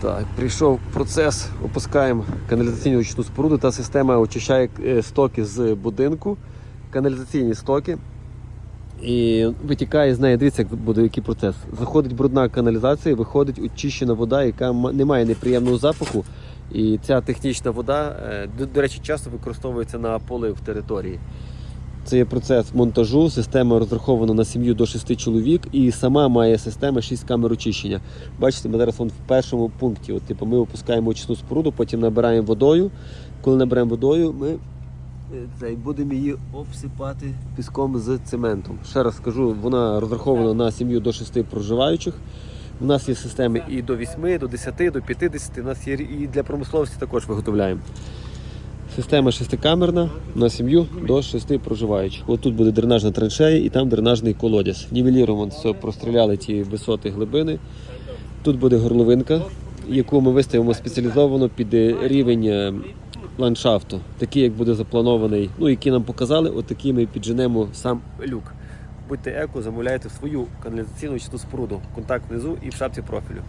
Так, прийшов процес, опускаємо каналізаційну очисну споруду. Та система очищає е, стоки з будинку, каналізаційні стоки. І витікає з неї, дивіться, як буде який процес. Заходить брудна каналізація, виходить очищена вода, яка не має неприємного запаху. І ця технічна вода, е, до, речі, часто використовується на полив території. Це є процес монтажу. Система розрахована на сім'ю до 6 чоловік, і сама має система 6 камер очищення. Бачите, ми зараз в першому пункті. От, типу, ми опускаємо очисну споруду, потім набираємо водою. Коли наберемо водою, ми е, цей, будемо її обсипати піском з цементом. Ще раз скажу, вона розрахована на сім'ю до 6 проживаючих. У нас є системи і до 8, до 10, до 50. У нас є і для промисловості також виготовляємо. Система шестикамерна на сім'ю до шести проживаючих. От тут буде дренажна траншея і там дренажний колодязь. Нівеліром простріляли ті висоти глибини. Тут буде горловинка, яку ми виставимо спеціалізовано під рівень е, ландшафту, такий, як буде запланований, ну які нам показали, от ми підженемо сам люк. Будьте еко, замовляйте свою каналізаційну чисту споруду. Контакт внизу і в шапці профілю.